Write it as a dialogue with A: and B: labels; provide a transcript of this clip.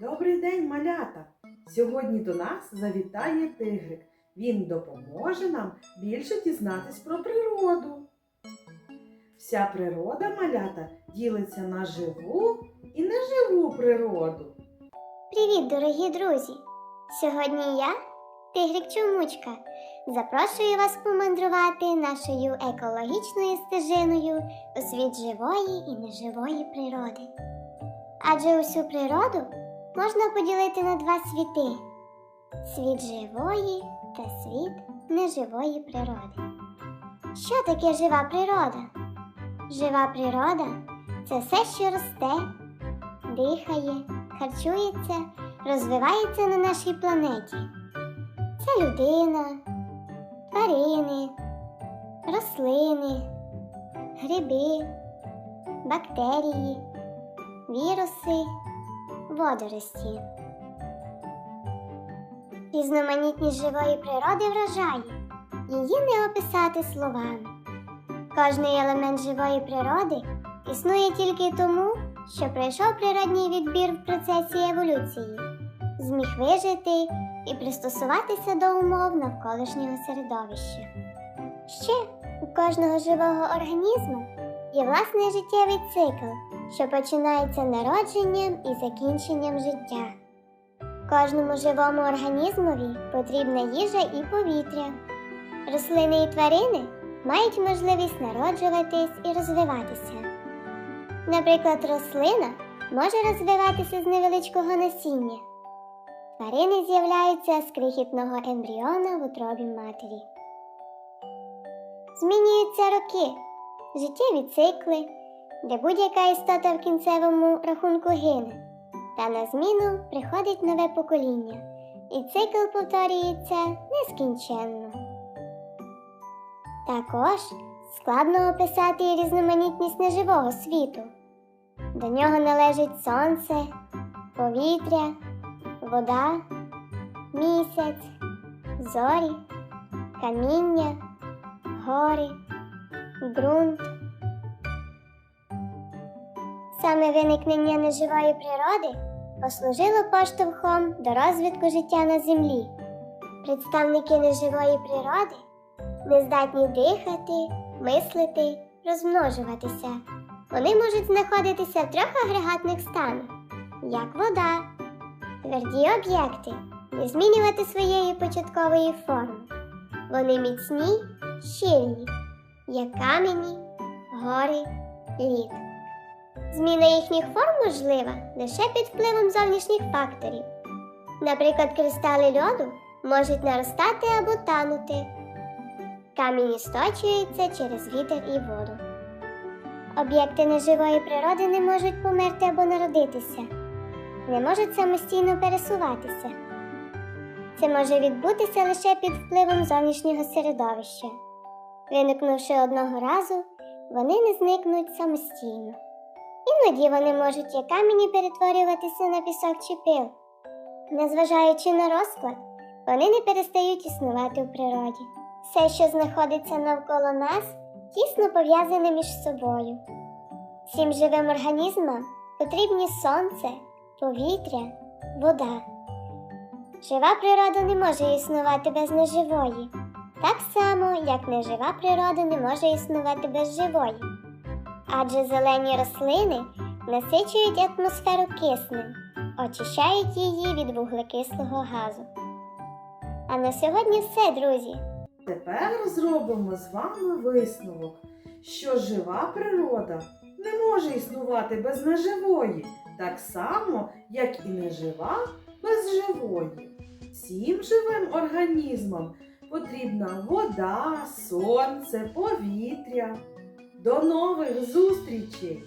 A: Добрий день, малята! Сьогодні до нас завітає тигрик. Він допоможе нам більше дізнатись про природу. Вся природа малята ділиться на живу і неживу природу.
B: Привіт, дорогі друзі! Сьогодні я, Тигрик Чомучка, запрошую вас помандрувати нашою екологічною стежиною у світ живої і неживої природи. Адже усю природу можна поділити на два світи: світ живої та світ неживої природи. Що таке жива природа? Жива природа це все, що росте, дихає, харчується, розвивається на нашій планеті. Це людина, тварини, рослини, гриби, бактерії, віруси, водорості. Різноманітність живої природи вражає, її не описати словами. Кожний елемент живої природи існує тільки тому, що пройшов природній відбір в процесі еволюції, зміг вижити і пристосуватися до умов навколишнього середовища. Ще у кожного живого організму є власний життєвий цикл, що починається народженням і закінченням життя. Кожному живому організмові потрібна їжа і повітря. Рослини і тварини мають можливість народжуватись і розвиватися. Наприклад, рослина може розвиватися з невеличкого насіння. Тварини з'являються з крихітного ембріона в утробі матері. Змінюються роки, життєві цикли, де будь-яка істота в кінцевому рахунку гине, та на зміну приходить нове покоління, і цикл повторюється нескінченно. Також складно описати і різноманітність неживого світу. До нього належить сонце, повітря, вода, місяць, зорі, каміння, гори, ґрунт. Саме виникнення неживої природи послужило поштовхом до розвитку життя на землі. Представники неживої природи не здатні дихати, мислити, розмножуватися. Вони можуть знаходитися в трьох агрегатних станах, як вода, тверді об'єкти, не змінювати своєї початкової форми. Вони міцні, щільні, як камені, гори, лід. Зміна їхніх форм можлива лише під впливом зовнішніх факторів. Наприклад, кристали льоду можуть наростати або танути. Камінь сточується через вітер і воду. Об'єкти неживої природи не можуть померти або народитися, не можуть самостійно пересуватися. Це може відбутися лише під впливом зовнішнього середовища. Виникнувши одного разу, вони не зникнуть самостійно. Іноді вони можуть як камені перетворюватися на пісок чи пил. Незважаючи на розклад, вони не перестають існувати у природі. Все, що знаходиться навколо нас, тісно пов'язане між собою. Всім живим організмам потрібні сонце, повітря, вода. Жива природа не може існувати без неживої, так само, як нежива природа не може існувати без живої. Адже зелені рослини насичують атмосферу киснем, очищають її від вуглекислого газу. А на сьогодні все, друзі.
A: Тепер зробимо з вами висновок, що жива природа не може існувати без неживої, так само, як і нежива без живої. Всім живим організмам потрібна вода, сонце, повітря. До нових зустрічей!